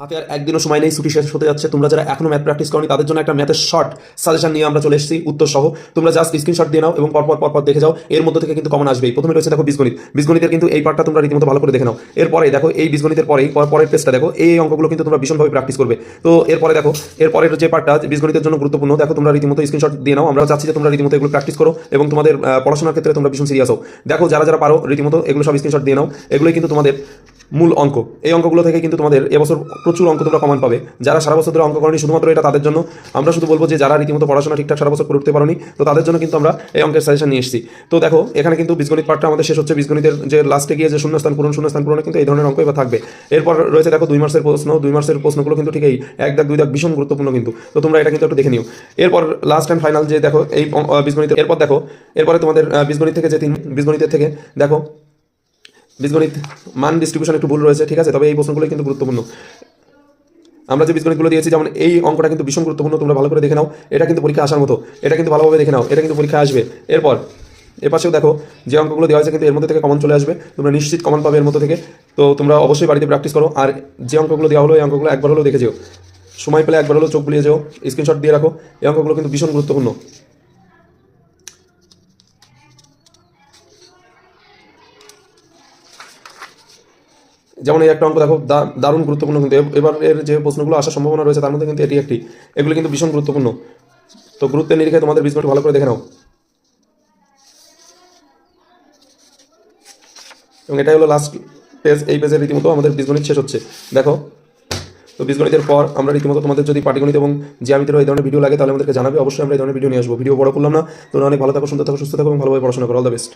হাতে আর একদিনও সময় নেই, ছুটি শেষ হতে যাচ্ছে। তোমরা যারা এখনও ম্যাথ প্র্যাকটিস করনি, তাদের জন্য একটা ম্যাথের শর্ট সাজেশন নিয়ে আমরা চলে এসেছি উত্তর সহ তোমরা জাস্ট স্ক্রিনশট দিয়ে নাও এবং পরপর পরপর দেখে যাও। এর মধ্যে থেকে কিন্তু কমন আসবেই। প্রথমে রয়েছে দেখো বীজগণিত। বীজগণিতের কিন্তু এই পার্টটা তোমরা রীতিমতো ভালো করে দেখে নাও। এরপরে দেখো, এই বীজগণিতের পরেই, পর- পরের পেজটা দেখো, এই অঙ্কগুলো কিন্তু তোমরা ভীষণভাবে প্র্যাকটিস করবে। তো এরপরে দেখো, এরপরের যে পার্টটা বীজগণিতের জন্য গুরুত্বপূর্ণ, দেখো তোমরা রীতিমতো স্ক্রিনশট দিয়ে নাও। আমরা চাচ্ছি যে তোমরা রীতিমতো এগুলো প্র্যাকটিস করো এবং তোমাদের পড়াশোনার ক্ষেত্রে তোমরা ভীষণ সিরিয়াস হও। দেখো, যারা যারা পারো, রীতিমতো এগুলো সব স্ক্রিনশট দিয়ে নাও। এগুলোই কিন্তু তোমাদের মূল অঙ্ক। এই অঙ্কগুলো থেকে কিন্তু তোমাদের এবছর প্রচুর অঙ্ক তোমরা কমান পাবে। যারা সারা বছর ধরে অঙ্ক করেনি, শুধুমাত্র এটা তাদের জন্য। আমরা শুধু বলব যে, যারা রীতিমতো পড়াশোনা ঠিকঠাক সারা বছর করে উঠতে পারোনি, তো তাদের জন্য কিন্তু আমরা এই অঙ্কের সাজেশন নিয়ে এসেছি। তো দেখো, এখানে কিন্তু বীজগণিত পাঠটা আমাদের শেষ হচ্ছে। বীজগণিতের যে লাস্টে গিয়ে যে শূন্যস্থান পূরণ, শূন্যস্থান পূরণে কিন্তু এই ধরনের অঙ্ক এবার থাকবে। এরপর রয়েছে দেখো, দুই মাসের প্রশ্ন। দুই মাসের প্রশ্নগুলো কিন্তু ঠিক এই এক দাগ, দুই দাগ ভীষণ গুরুত্বপূর্ণ কিন্তু। তো তোমরা এটা কিন্তু একটু দেখে নিও। এরপর লাস্ট অ্যান্ড ফাইনাল যে দেখো, এই বীজগণিত এরপর দেখো, এরপরে তোমাদের বীজগণিত থেকে যে তিন বীজগণিতের থেকে দেখো বীজগণিত মান ডিস্ট্রিবিউশন একটু ভুল রয়েছে, ঠিক আছে? তবে এই প্রশ্নগুলো কিন্তু গুরুত্বপূর্ণ। আমরা যে বীজগণিতগুলো দিয়েছি, যেমন এই অঙ্কটা কিন্তু ভীষণ গুরুত্বপূর্ণ, তোমরা ভালো করে দেখে নাও। এটা কিন্তু পরীক্ষা আসার মতো, এটা কিন্তু ভালোভাবে দেখে নাও, এটা কিন্তু পরীক্ষা আসবে। এরপর, এপাশেও দেখো, যে অঙ্কগুলো দেওয়া হয়েছে কিন্তু এর মধ্যে থেকে কমন চলে আসবে, তোমরা নিশ্চিত কমন পাবে এর মধ্যে থেকে। তো তোমরা অবশ্যই বাড়িতে প্র্যাকটিস করো, আর যে অঙ্কগুলো দেওয়া হলো, এই অঙ্কগুলো একবার হলেও দেখে যেও। সময় পেলে একবার হলেও চোখ বুলিয়ে যেও স্ক্রিনশট দিয়ে রাখো, এই অঙ্কগুলো কিন্তু ভীষণ গুরুত্বপূর্ণ। যেমন এই একটা অঙ্ক দেখো দারুণ গুরুত্বপূর্ণ কিন্তু এবার এর যে প্রশ্নগুলো আসার সম্ভাবনা রয়েছে তার মধ্যে কিন্তু এটি একটি। এগুলো কিন্তু ভীষণ গুরুত্বপূর্ণ। তো গুরুত্বের নিরিখে তোমাদের বীজগণিত ভালো করে দেখে নাও। এবং এটাই হলো লাস্ট পেজ এই পেজের রীতিমতো আমাদের বীজগণিত শেষ হচ্ছে। দেখো, তো বীজগণিতের পর আমরা রীতিমতো তোমাদের যদি পাটিগণিত এবং জ্যামিতির এই ধরনের ভিডিও লাগে, তাহলে আমাদেরকে জানাবে। অবশ্যই আমরা এই ধরনের ভিডিও নিয়ে আসব। ভিডিও বড় করলাম না। তোমরা অনেক ভালো থাকো, সুন্দর থাকো, সুস্থ থাকো এবং ভালোভাবে পড়াশোনা করো। All the best